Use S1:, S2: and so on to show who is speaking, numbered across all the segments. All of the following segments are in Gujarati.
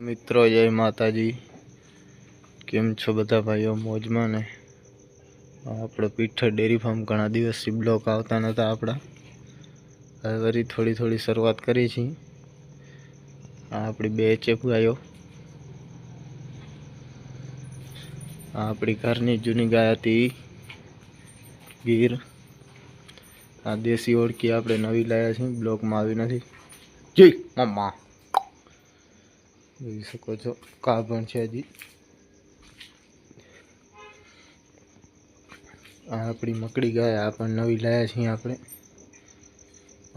S1: મિત્રો, જય માતાજી. કેમ છો બધા ભાઈઓ? મોજમાં ને? આપણો પીઠર ડેરી ફાર્મ ઘણા દિવસથી બ્લોક આવતા નહોતા આપણા. હવે વળી થોડી થોડી શરૂઆત કરી છીએ. આપણી બે ચેપ ગાયો. આપણી ઘરની જૂની ગાય હતી ગીર. આ દેશી ઓળખી આપણે નવી લાયા છીએ. બ્લોકમાં આવી નથી. જી મમ્મા જોઈ શકો છો. કા છે હજી. આ આપણી મકડી ગાય, આ પણ નવી લાયા છીએ આપણે.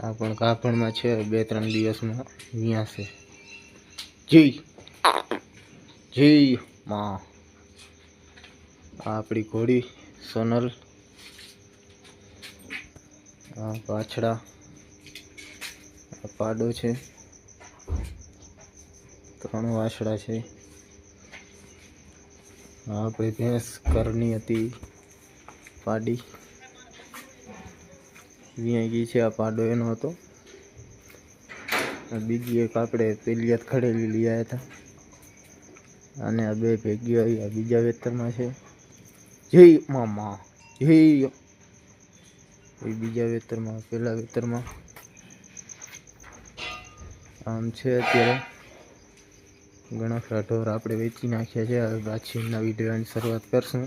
S1: આ પણ કાપણમાં છે બે ત્રણ દિવસમાં વ્યાસે જય. જી જી માં. આ આપણી ઘોડી સોનલ. આ પાછડા આ પાડો છે. ત્રણ વાછડા છે. આપણી ભેંસ ઘરની હતી. પાડી. વિયાઈ ગઈ છે, આ પાડો એનો હતો. બીજી એક આપણે પેલિયાત ખડેલી લઈ આવ્યા હતા. અને આ બે ભેગી આવી, આ બીજા વેતરમાં છે. જય મામા, જય. એ બીજા વેતરમાં, પેલા વેતરમાં. આમ છે અત્યારે. ઘણા ખરા ઢોર આપણે વેચી નાખ્યા છે. હવે પાછી નવી વિડીયોની શરૂઆત કરશું.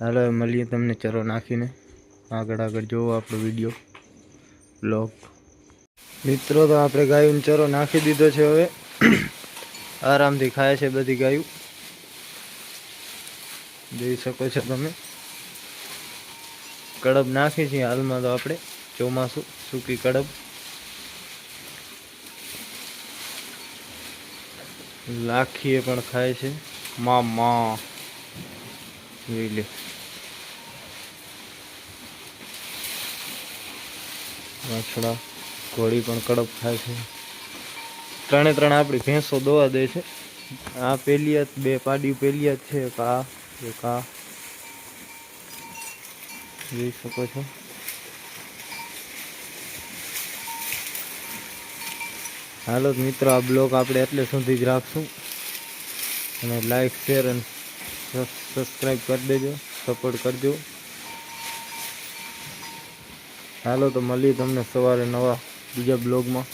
S1: હાલો મળીએ તમને ચરો નાખીને. આગળ આગળ જોવો આપણો વીડિયો બ્લોગ મિત્રો, તો આપણે ગાયું ચરો નાખી દીધો છે હવે. આરામથી ખાય છે બધી ગાયું. જોઈ શકો છો તમે. કડબ નાખી છીએ હાલમાં તો આપણે ચોમાસું, સૂકી કડબ. લાખીએ પણ ખાય છે. મા મા જોઈ લે. વાછડા ઘોડી પણ કડપ ખાય છે. ત્રણે ત્રણ આપણી ભેંસો દોવા દે છે. આ પેલિયાત બે પાડી પેલિયાત છે. કા આ. જોઈ શકો છો. હાલો મિત્રો, આ બ્લોગ આપણે એટલે સુધી જ રાખશું. અને લાઈક શેર અને સબસ્ક્રાઈબ કરી દેજો સપોર્ટ કરજો. હાલો, તો મળીએ તમને સવારે નવા બીજા બ્લોગમાં.